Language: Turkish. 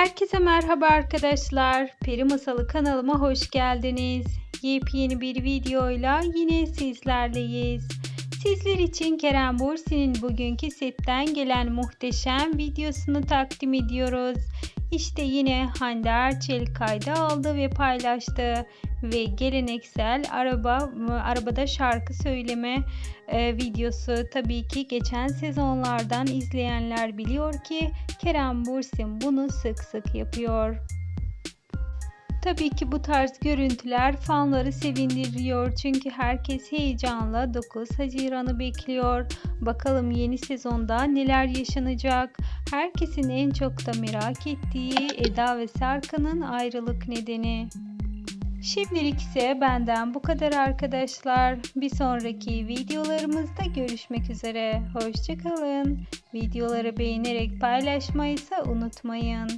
Herkese merhaba arkadaşlar. Peri Masalı kanalıma hoş geldiniz. Yepyeni bir videoyla yine sizlerleyiz. Sizler için Kerem Bursi'nin bugünkü setten gelen muhteşem videosunu takdim ediyoruz. İşte yine Hande Erçel kayda aldı ve paylaştı ve geleneksel araba arabada şarkı söyleme e, videosu tabii ki geçen sezonlardan izleyenler biliyor ki Kerem Bürsin bunu sık sık yapıyor. Tabii ki bu tarz görüntüler fanları sevindiriyor çünkü herkes heyecanla 9 Haziran'ı bekliyor. Bakalım yeni sezonda neler yaşanacak? Herkesin en çok da merak ettiği Eda ve Serkan'ın ayrılık nedeni. Şimdilik ise benden bu kadar arkadaşlar. Bir sonraki videolarımızda görüşmek üzere. Hoşçakalın. Videoları beğenerek paylaşmayı ise unutmayın.